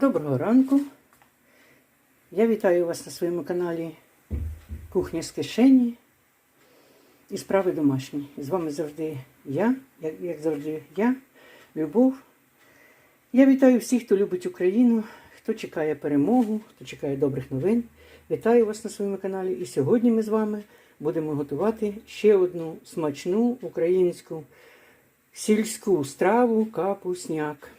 Доброго ранку. Я вітаю вас на своєму каналі Кухня з кишені і справи домашні. З вами завжди я, як, завжди, я, Любов. Я вітаю всіх, хто любить Україну, хто чекає перемогу, хто чекає добрих новин. Вітаю вас на своєму каналі. І сьогодні ми з вами будемо готувати ще одну смачну українську сільську страву капусняк.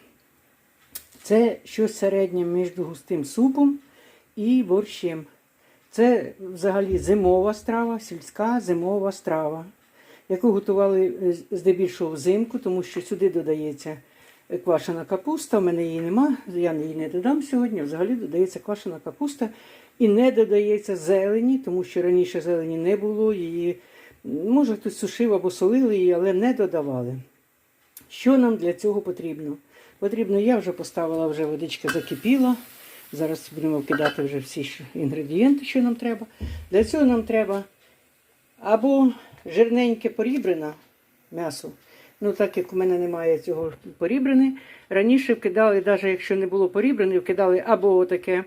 Це щось середнє між густим супом і борщем. Це взагалі зимова страва, сільська зимова страва, яку готували е, здебільшого взимку, тому що сюди додається квашена капуста. У мене її нема, я її не додам сьогодні. Взагалі додається квашена капуста і не додається зелені, тому що раніше зелені не було. Її, може, хтось сушив або солили її, але не додавали. Що нам для цього потрібно? Потрібно, я вже поставила, вже водичка закипіла. Зараз будемо вкидати вже всі інгредієнти, що нам треба. Для цього нам треба або жирненьке порібрене м'ясо. Ну, так як у мене немає цього порібрене. Раніше вкидали, навіть якщо не було порібрене, вкидали або таке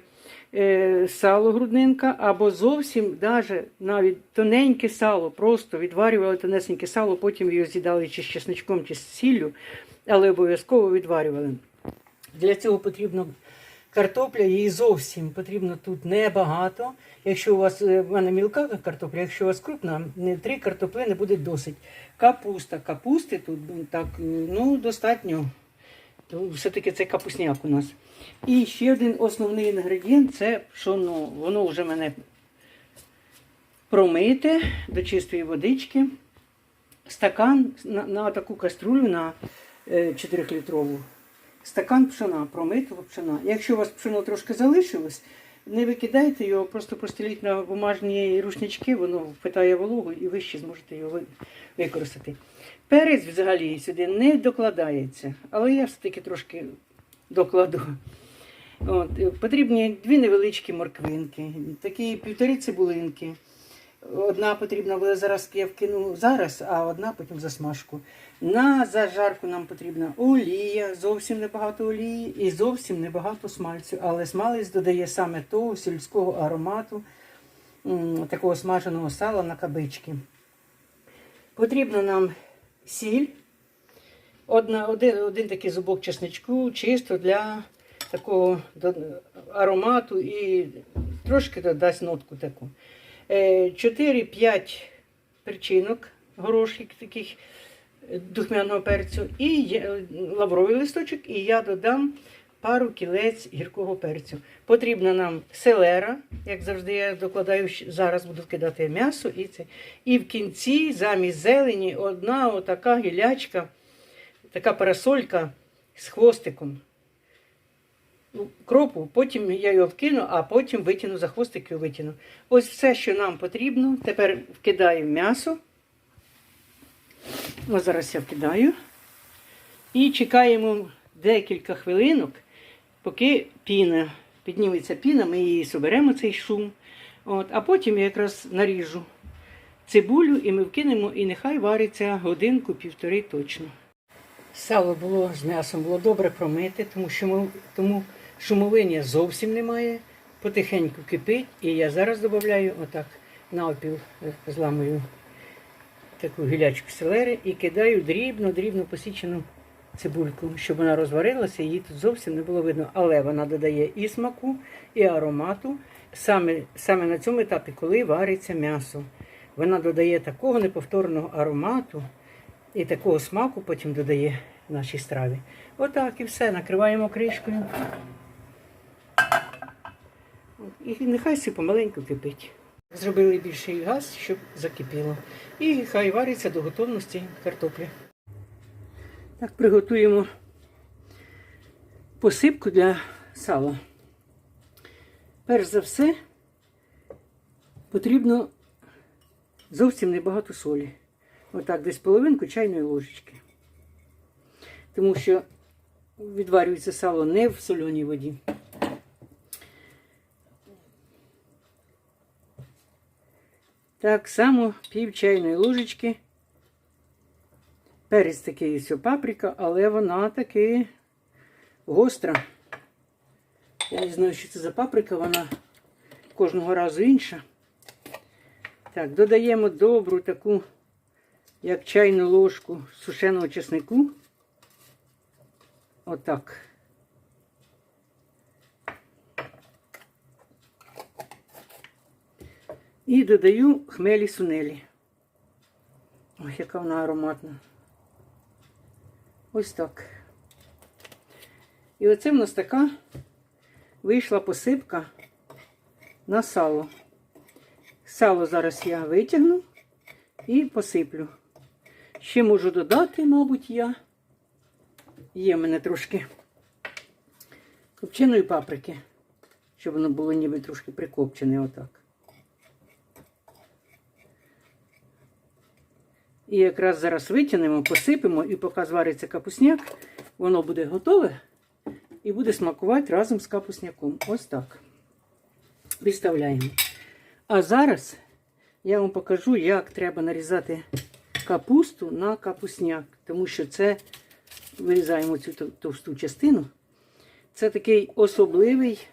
е, сало груднинка, або зовсім даже навіть тоненьке сало, просто відварювали тонесеньке сало, потім його з'їдали чи з чесничком, чи з сіллю, але обов'язково відварювали. Для цього потрібно картопля, її зовсім потрібно тут небагато. Якщо у вас е, в мене мілка картопля, якщо у вас крупна, не три картоплини буде досить. Капуста. Капусти тут ну, так, ну, достатньо. Все-таки це капусняк у нас. І ще один основний інгредієнт це пшоно. Воно вже мене промите до чистої водички. Стакан на, на таку каструлю на е, 4-літрову. Стакан пшона, промитого пшона. Якщо у вас пшено трошки залишилось, не викидайте його, просто простеліть на бумажні рушнички, воно впитає вологу і ви ще зможете його використати. Перець взагалі сюди не докладається, але я все-таки трошки докладу. От, е, потрібні дві невеличкі морквинки, такі півтори цибулинки. Одна потрібна буде зараз, я вкину зараз, а одна потім засмажку. На зажарку нам потрібна олія, зовсім небагато олії і зовсім небагато смальцю. Але смалець додає саме того сільського аромату, такого смаженого сала на кабички. Потрібно нам сіль, одна, один, один такий зубок чесничку, чисто для такого аромату і трошки додасть нотку таку. Е, 4-5 перчинок, горошок таких е, духмяного перцю, і лавровий листочок, і я додам пару кілець гіркого перцю. Потрібна нам селера, як завжди я докладаю, зараз буду вкидати м'ясо і. І в кінці замість зелені одна отака гілячка, така парасолька з хвостиком. Ну, Кропу, потім я його вкину, а потім витягну за хвостик і витягну. Ось все, що нам потрібно. Тепер вкидаю м'ясо. Ось зараз я вкидаю. І чекаємо декілька хвилинок, поки піна підніметься піна, ми її соберемо цей шум. От, а потім я якраз наріжу цибулю і ми вкинемо, і нехай вариться годинку-півтори точно. Сало було з м'ясом було добре промите, тому що тому шумовиння зовсім немає. Потихеньку кипить. І я зараз додаю отак навпіл е, зламую таку гілячку селери і кидаю дрібно-дрібно посічену цибульку, щоб вона розварилася, її тут зовсім не було видно. Але вона додає і смаку, і аромату саме, саме на цьому етапі, коли вариться м'ясо. Вона додає такого неповторного аромату і такого смаку потім додає нашій страві. Отак і все. Накриваємо кришкою. І нехай все помаленьку кипить. Зробили більший газ, щоб закипіло. І хай вариться до готовності картопля. Так, приготуємо посипку для сала. Перш за все, потрібно зовсім небагато солі. Отак, десь половинку чайної ложечки. Тому що відварюється сало не в соленій воді. Так само пів чайної ложечки. Перець такий ось паприка, але вона таки гостра. Я не знаю, що це за паприка, вона кожного разу інша. Так, додаємо добру таку, як чайну ложку сушеного чеснику. Отак. І додаю хмелі сунелі. Ой, яка вона ароматна. Ось так. І оце в нас така вийшла посипка на сало. Сало зараз я витягну і посиплю. Ще можу додати, мабуть, я. Є в мене трошки копченої паприки, щоб воно було ніби трошки прикопчене отак. І якраз зараз витягнемо, посипемо і поки звариться капусняк, воно буде готове і буде смакувати разом з капусняком. Ось так. Відставляємо. А зараз я вам покажу, як треба нарізати капусту на капусняк, тому що це вирізаємо цю товсту частину. Це такий особливий.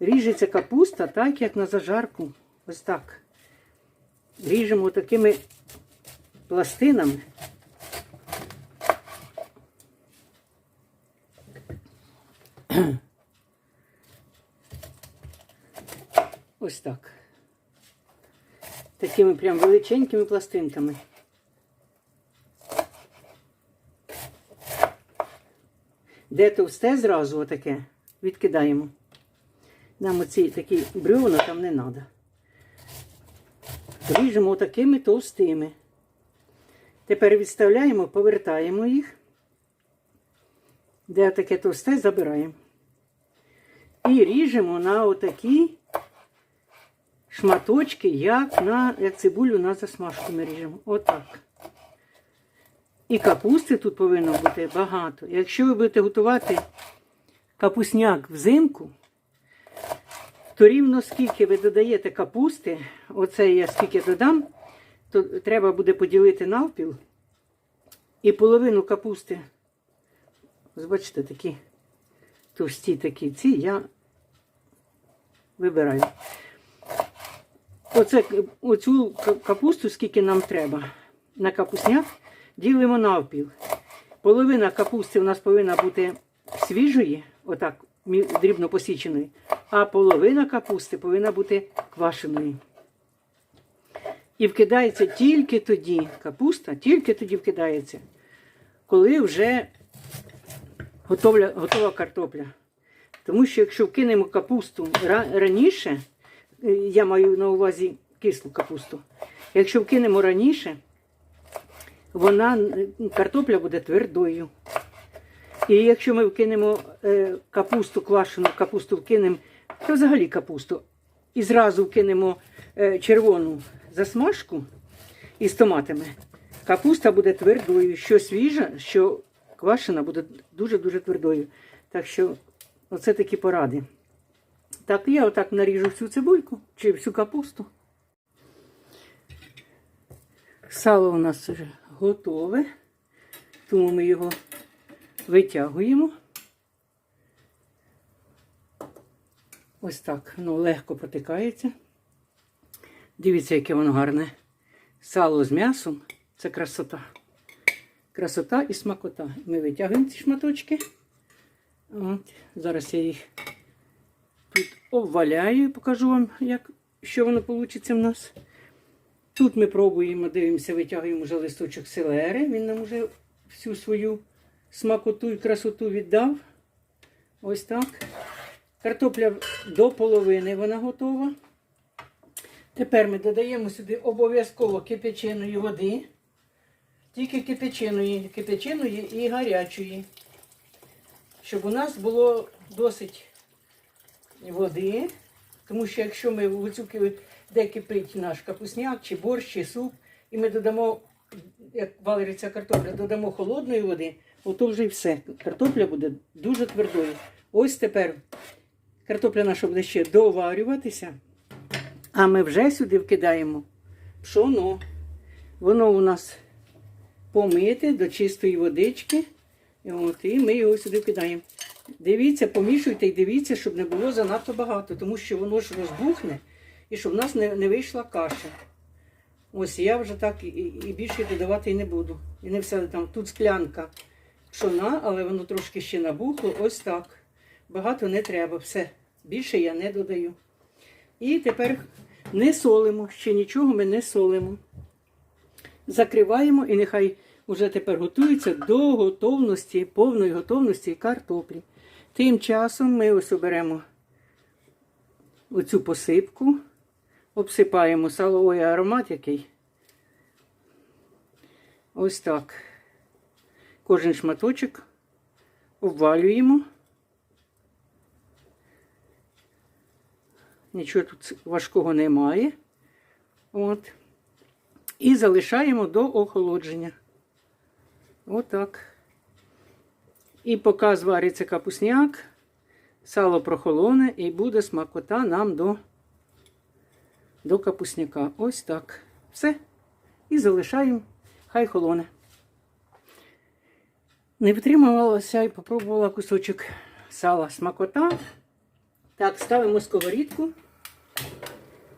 Ріжеться капуста так, як на зажарку. Ось так. Ріжемо такими пластинами. Ось так. Такими прям величенькими пластинками. Де товсте зразу отаке, відкидаємо. Нам оці такі бревна там не треба. Ріжемо такими товстими. Тепер відставляємо, повертаємо їх. Де таке товсте, забираємо. І ріжемо на отакі шматочки, як на як цибулю на засмажку ми ріжемо. Отак. І капусти тут повинно бути багато. Якщо ви будете готувати капусняк взимку, то рівно скільки ви додаєте капусти, оце я скільки додам, то треба буде поділити навпіл. І половину капусти, бачите, такі товсті такі ці, я вибираю. Оце, оцю капусту, скільки нам треба на капусняк, ділимо навпіл. Половина капусти у нас повинна бути свіжої, отак, дрібно посіченої, а половина капусти повинна бути квашеною. І вкидається тільки тоді капуста, тільки тоді вкидається, коли вже готовля, готова картопля. Тому що якщо вкинемо капусту раніше, е, я маю на увазі кислу капусту, якщо вкинемо раніше, вона картопля буде твердою. І якщо ми вкинемо е, капусту, квашену капусту вкинемо, то взагалі капусту, і зразу вкинемо е, червону засмажку із томатами, капуста буде твердою. Що свіжа, що квашена буде дуже-дуже твердою. Так що оце такі поради. Так, я отак наріжу всю цибульку чи всю капусту. Сало у нас вже готове, тому ми його витягуємо. Ось так, воно легко протикається. Дивіться, яке воно гарне. Сало з м'ясом це красота. Красота і смакота. Ми витягуємо ці шматочки. От, зараз я їх тут обваляю і покажу вам, як, що воно вийде в нас. Тут ми пробуємо, дивимося, витягуємо вже листочок селери. Він нам вже всю свою смакоту і красоту віддав. Ось так. Картопля до половини вона готова. Тепер ми додаємо сюди обов'язково кипяченої води. Тільки кипяченої, кипяченої і гарячої. Щоб у нас було досить води. Тому що якщо ми в де кипить наш капусняк, чи борщ, чи суп, і ми додамо, як вариться картопля, додамо холодної води, ото вже й все. Картопля буде дуже твердою. Ось тепер картопля наша буде ще доварюватися, а ми вже сюди вкидаємо пшоно. Воно у нас помите до чистої водички. От, і ми його сюди вкидаємо. Дивіться, помішуйте і дивіться, щоб не було занадто багато, тому що воно ж розбухне і щоб в нас не, не вийшла каша. Ось я вже так і, і більше додавати і не буду. І не все там. Тут склянка пшона, але воно трошки ще набухло. Ось так. Багато не треба. Все. Більше я не додаю. І тепер не солимо. Ще нічого ми не солимо. Закриваємо і нехай уже тепер готується до готовності, повної готовності картоплі. Тим часом ми ось оберемо оцю посипку, обсипаємо саловий аромат який. Ось так. Кожен шматочок обвалюємо. Нічого тут важкого немає. От. І залишаємо до охолодження. Отак. І поки звариться капусняк, сало прохолоне і буде смакота нам до, до капусняка. Ось так. Все. І залишаємо, хай холоне. Не втримувалася і попробувала кусочок сала смакота. Так, ставимо сковорідку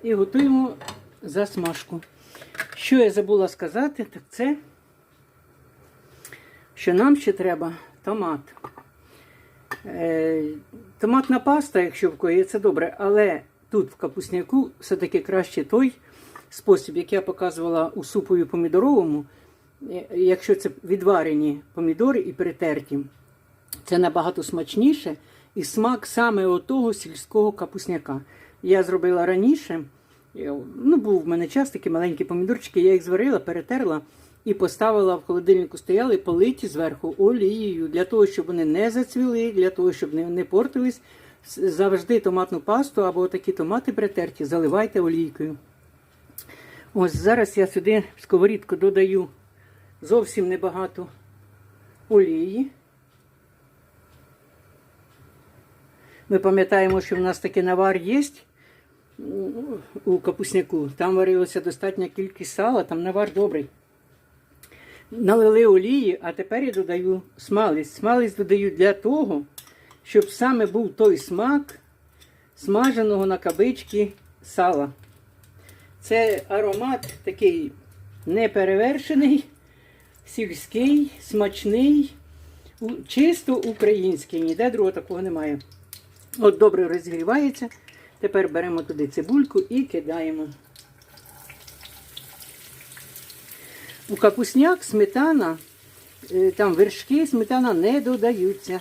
і готуємо засмажку. Що я забула сказати, так це, що нам ще треба томат. Е, томатна паста, якщо в кої, це добре, але тут в капусняку все-таки краще той спосіб, як я показувала у супові помідоровому. Е, Якщо це відварені помідори і перетерті, це набагато смачніше і смак саме отого сільського капусняка. Я зробила раніше. Ну, був в мене час такі маленькі помідорчики, я їх зварила, перетерла і поставила в холодильнику, стояли политі зверху олією, для того, щоб вони не зацвіли, для того, щоб не, не портились. Завжди томатну пасту або такі томати притерті, заливайте олійкою. Ось зараз я сюди в сковорідку додаю зовсім небагато олії. Ми пам'ятаємо, що в нас такий навар є у капусняку. Там варилася достатня кількість сала, там навар добрий. Налили олії, а тепер я додаю смалець. Смалець додаю для того, щоб саме був той смак смаженого на кабички сала. Це аромат такий неперевершений, сільський, смачний, чисто український. Ніде другого такого немає. От добре розгрівається. Тепер беремо туди цибульку і кидаємо. У капусняк сметана, е, там вершки, сметана не додаються.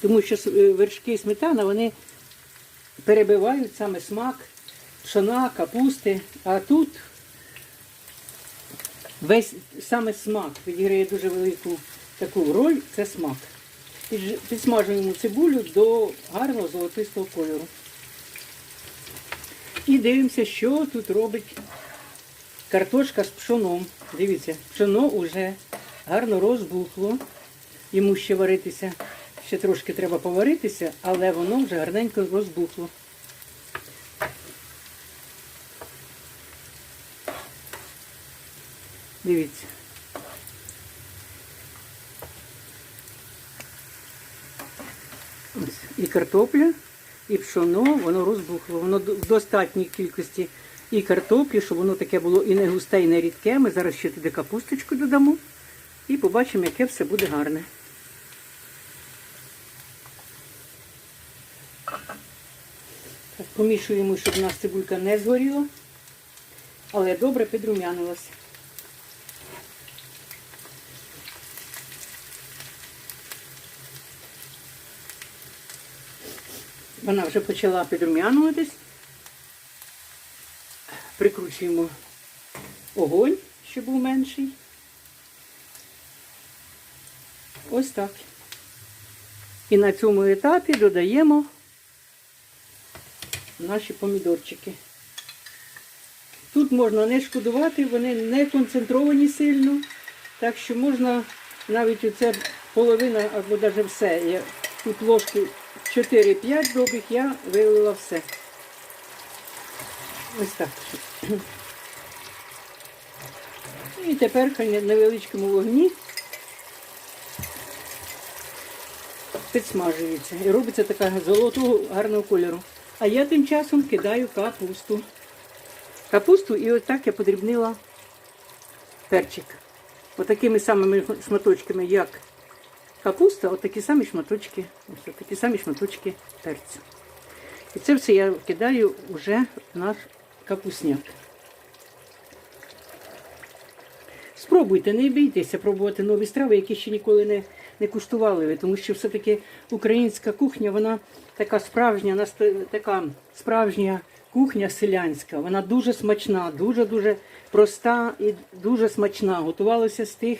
Тому що е, вершки сметана вони перебивають саме смак пшона, капусти. А тут весь саме смак відіграє дуже велику таку роль це смак. Підсмажуємо цибулю до гарного золотистого кольору. І дивимося, що тут робить картошка з пшоном. Дивіться, пшоно вже гарно розбухло. Йому ще варитися, ще трошки треба поваритися, але воно вже гарненько розбухло. Дивіться. Ось. І картопля, і пшоно, воно розбухло. Воно в достатній кількості і картоплі, щоб воно таке було і не густе, і не рідке. Ми зараз ще туди капусточку додамо і побачимо, яке все буде гарне. Помішуємо, щоб у нас цибулька не згоріла, але добре підрумянилася. Вона вже почала підрумянуватись. Прикручуємо огонь, щоб був менший. Ось так. І на цьому етапі додаємо наші помідорчики. Тут можна не шкодувати, вони не концентровані сильно, так що можна навіть оце половина або навіть все. Тут ложки 4-5 довгих я вилила все. Ось так. І тепер на невеличкому вогні підсмажується. І робиться така золотого гарного кольору. А я тим часом кидаю капусту. Капусту і ось так я подрібнила перчик. Отакими самими шматочками, як капуста, отакі самі шматочки, ось такі самі шматочки перцю. І це все я кидаю вже в наш капусняк. Спробуйте, не бійтеся пробувати нові страви, які ще ніколи не, не куштували ви, тому що все-таки українська кухня, вона така справжня, така справжня кухня селянська. Вона дуже смачна, дуже-дуже проста і дуже смачна. Готувалася з тих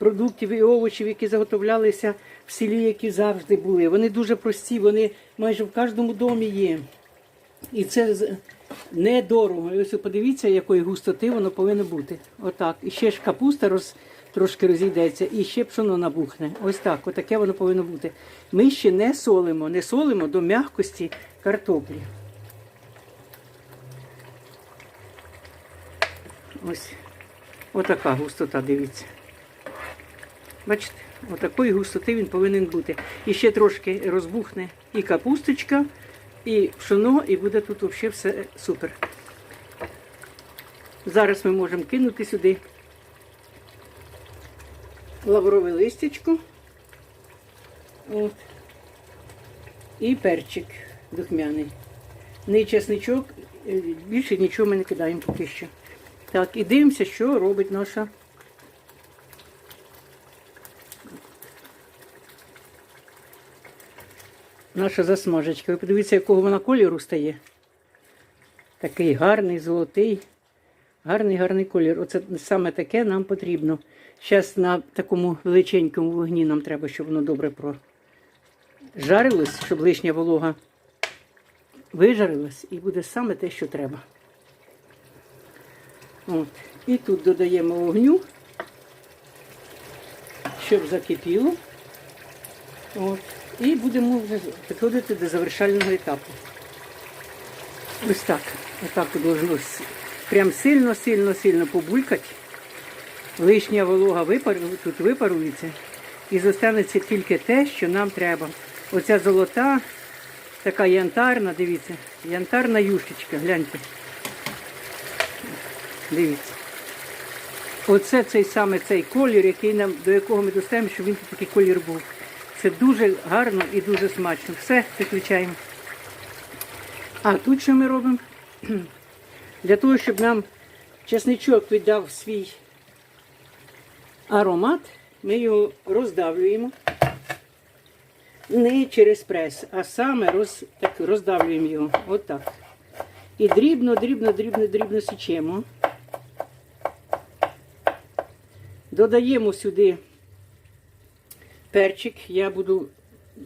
продуктів і овочів, які заготовлялися в селі, які завжди були. Вони дуже прості, вони майже в кожному домі є. І це недорого. Ось подивіться, якої густоти воно повинно бути. Отак. І ще ж капуста роз, трошки розійдеться, і ще пшоно набухне. Ось так, отаке воно повинно бути. Ми ще не солимо, не солимо до м'якості картоплі. Ось отака густота, дивіться. Бачите, отакої густоти він повинен бути. І ще трошки розбухне і капусточка, і пшоно, і буде тут взагалі все супер. Зараз ми можемо кинути сюди лаврове листячко. І перчик духмяний. Не чесничок, е, більше нічого ми не кидаємо поки що. Так, і дивимося, що робить наша наша засмажечка. Ви подивіться, якого вона кольору стає. Такий гарний, золотий, гарний, гарний колір. Оце саме таке нам потрібно. Зараз на такому величенькому вогні нам треба, щоб воно добре прожарилось, щоб лишня волога вижарилась і буде саме те, що треба. От. І тут додаємо вогню, щоб закипіло. От. І будемо підходити до завершального етапу. Ось так. Отак должно прям сильно, сильно, сильно побулькати. Лишня волога тут випарується. І зостанеться тільки те, що нам треба. Оця золота, така янтарна, дивіться, янтарна юшечка, гляньте. Дивіться. Оце цей саме цей колір, який нам, до якого ми достаємо, щоб він такий колір був. Це дуже гарно і дуже смачно. Все, виключаємо. А тут що ми робимо? Для того, щоб нам чесничок віддав свій аромат, ми його роздавлюємо. Не через прес, а саме роз, так, роздавлюємо його. Отак. І дрібно, дрібно, дрібно, дрібно січемо. Додаємо сюди перчик. Я буду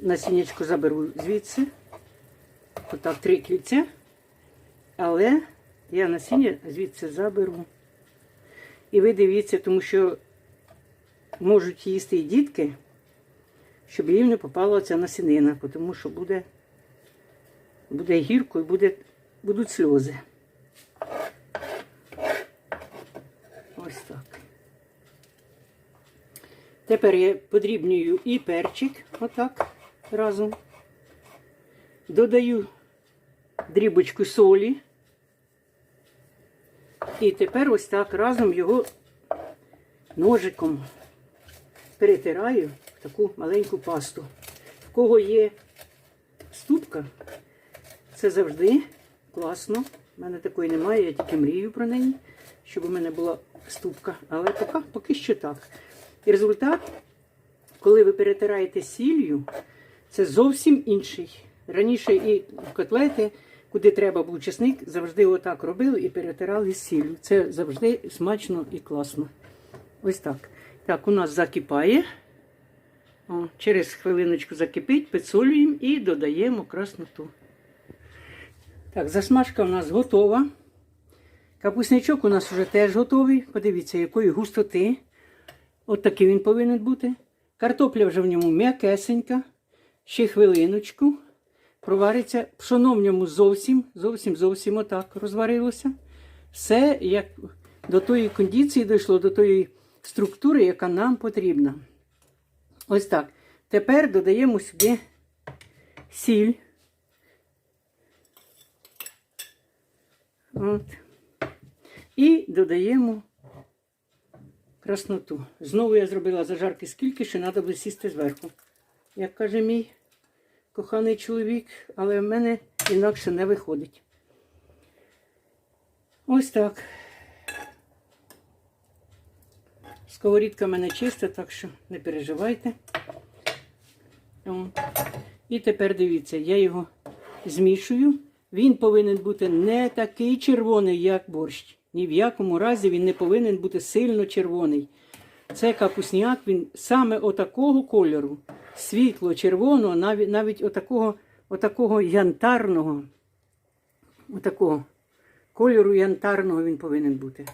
насіннячко заберу звідси. Отак три кільця. Але я насіння звідси заберу. І ви дивіться, тому що можуть їсти і дітки, щоб їм не попала ця насінина, тому що буде, буде гірко і буде, будуть сльози. Ось так. Тепер я подрібнюю і перчик, отак, разом. Додаю дрібочку солі. І тепер ось так разом його ножиком перетираю в таку маленьку пасту. В кого є ступка, це завжди класно. У мене такої немає, я тільки мрію про неї, щоб у мене була ступка. Але поки, поки що так. І результат, коли ви перетираєте сіллю, це зовсім інший. Раніше і котлети, куди треба був чесник, завжди отак робили і перетирали сіллю. Це завжди смачно і класно. Ось так. Так, у нас закипає. О, через хвилиночку закипить, підсолюємо і додаємо красноту. Так, засмажка у нас готова. Капуснячок у нас вже теж готовий. Подивіться, якої густоти. От він повинен бути. Картопля вже в ньому м'якесенька. Ще хвилиночку. Провариться. Пшоно в ньому зовсім, зовсім, зовсім отак розварилося. Все як до тої кондиції дійшло, до тої структури, яка нам потрібна. Ось так. Тепер додаємо сюди сіль. От. І додаємо красноту. Знову я зробила зажарки скільки, що треба буде сісти зверху. Як каже мій коханий чоловік, але в мене інакше не виходить. Ось так. Сковорідка в мене чиста, так що не переживайте. І тепер дивіться, я його змішую. Він повинен бути не такий червоний, як борщ. Ні в якому разі він не повинен бути сильно червоний. Це капусняк, він саме отакого кольору, світло червоного, навіть, навіть отакого, отакого янтарного, отакого кольору янтарного він повинен бути.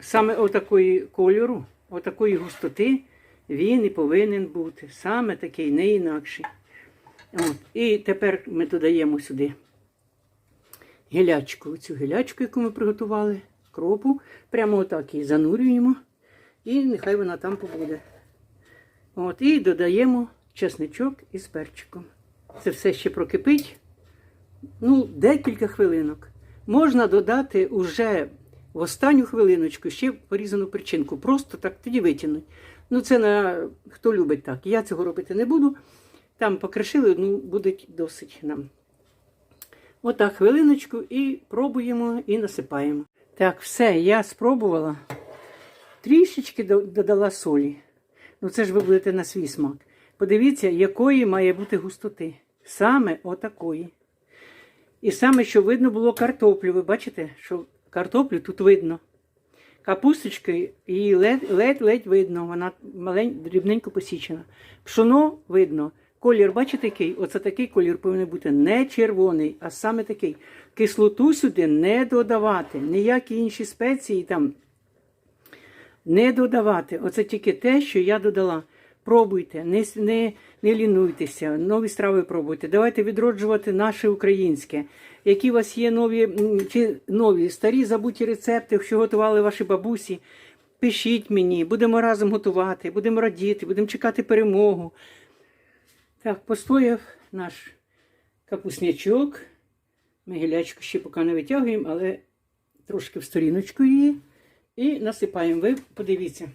Саме отакої кольору, отакої густоти він і повинен бути. Саме такий, не інакший. От. І тепер ми додаємо сюди гілячку, цю гілячку, яку ми приготували, кропу. Прямо отак її занурюємо. І нехай вона там побуде. От, і додаємо чесничок із перчиком. Це все ще прокипить. Ну, декілька хвилинок. Можна додати уже в останню хвилиночку ще порізану перчинку. Просто так тоді витягнуть. Ну, це на хто любить так. Я цього робити не буду. Там покришили, ну, буде досить нам. Отак, хвилиночку і пробуємо і насипаємо. Так, все, я спробувала. Трішечки додала солі. Ну, це ж ви будете на свій смак. Подивіться, якої має бути густоти. Саме отакої. І саме, що видно було картоплю. Ви бачите, що картоплю тут видно. Капусточки її ледь-ледь видно, вона малень, дрібненько посічена. Пшоно видно. Колір, бачите, який? Оце такий колір повинен бути не червоний, а саме такий. Кислоту сюди не додавати. Ніякі інші спеції там не додавати. Оце тільки те, що я додала. Пробуйте, не, не, не лінуйтеся, нові страви пробуйте. Давайте відроджувати наше українське. Які у вас є нові чи нові, старі забуті рецепти, що готували ваші бабусі. Пишіть мені, будемо разом готувати, будемо радіти, будемо чекати перемогу. Так, постояв наш капуснячок. Ми гілячку ще поки не витягуємо, але трошки в сторіночку її. І насипаємо. Ви подивіться.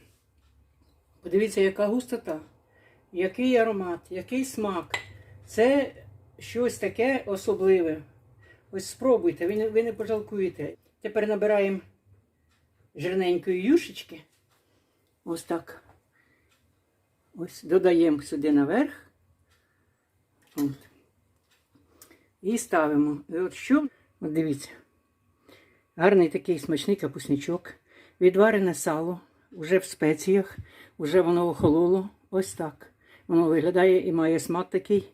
Подивіться, яка густота, який аромат, який смак. Це щось таке особливе. Ось спробуйте, ви не, ви не пожалкуєте. Тепер набираємо жирненької юшечки. Ось так. Ось додаємо сюди наверх. От. І ставимо. І от що? От дивіться. Гарний такий смачний капусничок. Відварене сало, вже в спеціях, вже воно охололо. Ось так. Воно виглядає і має смак такий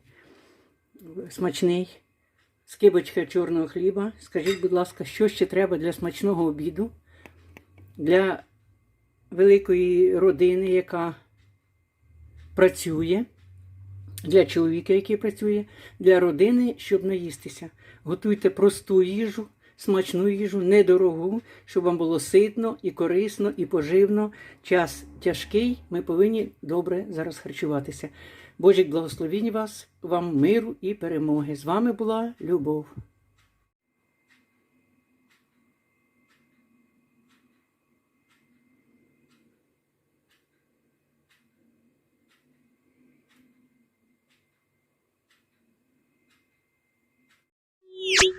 смачний. Скибочка чорного хліба. Скажіть, будь ласка, що ще треба для смачного обіду? Для великої родини, яка працює, для чоловіка, який працює, для родини, щоб наїстися. Готуйте просту їжу, смачну їжу, недорогу, щоб вам було ситно і корисно, і поживно. Час тяжкий, ми повинні добре зараз харчуватися. Божик благословінь вас, вам миру і перемоги. З вами була Любов. you